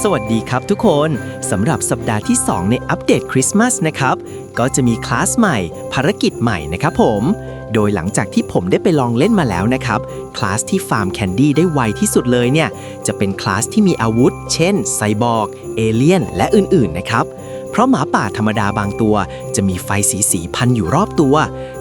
สวัสดีครับทุกคนสำหรับสัปดาห์ที่ 2 ในอัปเดตคริสต์มาสนะครับ ก็จะมีคลาสใหม่ ภารกิจใหม่นะครับผม โดยหลังจากที่ผมได้ไปลองเล่นมาแล้วนะครับ คลาสที่ฟาร์มแคนดี้ได้ไวที่สุดเลยเนี่ย จะเป็นคลาสที่มีอาวุธ เช่น ไซบอร์ก เอเลียน และอื่นๆ นะครับเพราะหมาป่าธรรมดาบางตัว จะมีไฟสีสีพันอยู่รอบตัว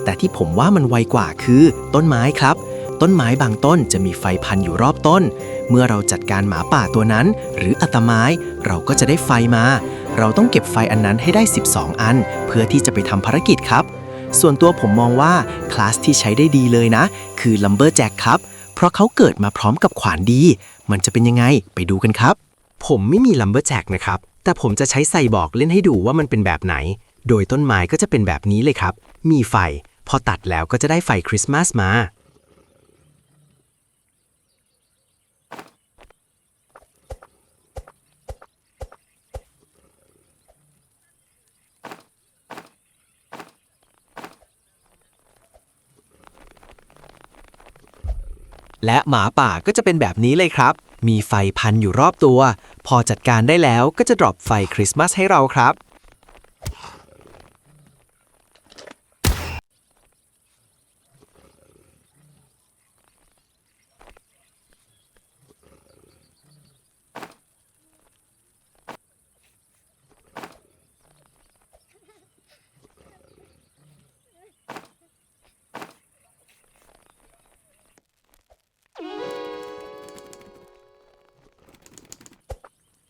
แต่ที่ผมว่ามันไวกว่าคือ ต้นไม้ครับ ต้นไม้บางต้นจะมีไฟพันอยู่รอบต้น เมื่อเราจัดการหมาป่าตัวนั้น หรืออัตไม้เราก็จะได้ไฟมา เราต้องเก็บไฟอันนั้นให้ได้ 12 อัน เพื่อที่จะไปทำภารกิจครับ ส่วนตัวผมมองว่าคลาสที่ใช้ได้ดีเลยนะ คือ Lumberjack ครับ เพราะเขาเกิดมาพร้อมกับขวานดี มันจะเป็นยังไงไปดูกันครับ ผมไม่มี Lumberjack นะครับแต่ผมจะใช้ไซบอกเล่นให้ดูว่ามันเป็นแบบไหน โดยต้นไม้ก็จะเป็นแบบนี้เลยครับ มีไฟ พอตัดแล้วก็จะได้ไฟคริสต์มาสมา และหมาป่าก็จะเป็นแบบนี้เลยครับ มีไฟพันอยู่รอบตัว พอจัดการได้แล้วก็จะดรอปไฟคริสต์มาสให้เราครับ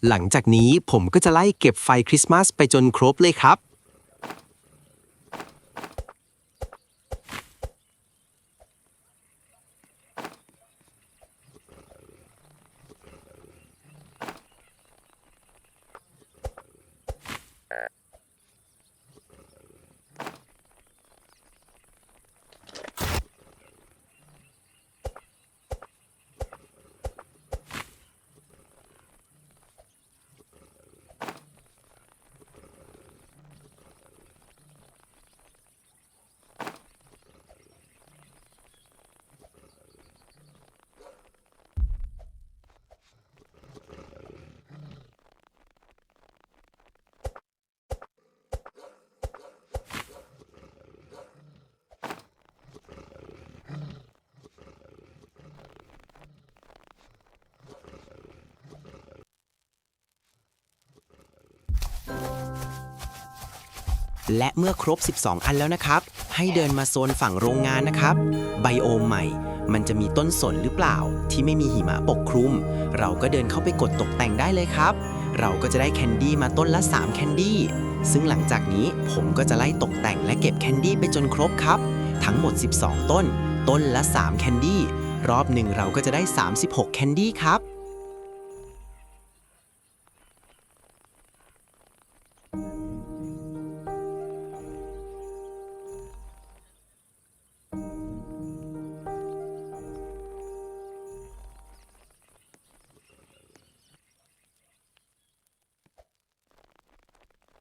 หลังจากนี้ผมก็จะไล่เก็บไฟคริสต์มาสไปจนครบเลยครับ และเมื่อครบ 12 อันแล้วนะครับ ให้เดินมาโซนฝั่งโรงงานนะครับ ไบโอมใหม่ มันจะมีต้นสนหรือเปล่า ที่ไม่มีหิมะปกคลุม เราก็เดินเข้าไปกดตกแต่งได้เลยครับ เราก็จะได้แคนดี้มาต้นละ 3 แคนดี้ ซึ่งหลังจากนี้ผมก็จะไล่ตกแต่งและเก็บแคนดี้ไปจนครบครับ ทั้งหมด 12 ต้น ต้นละ 3 แคนดี้ รอบหนึ่งเราก็จะได้ 36 แคนดี้ครับ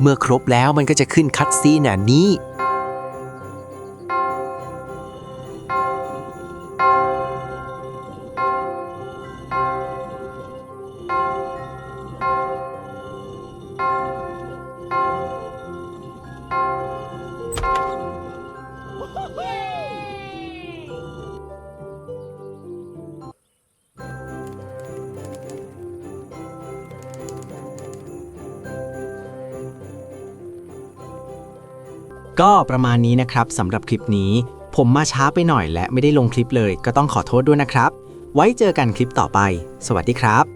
เมื่อครบแล้วมันก็จะขึ้นคัดซีนอันนี้ ก็ประมาณนี้นะครับสำหรับคลิปนี้ ผมมาช้าไปหน่อยและไม่ได้ลงคลิปเลย ก็ต้องขอโทษด้วยนะครับ ไว้เจอกันคลิปต่อไป สวัสดีครับ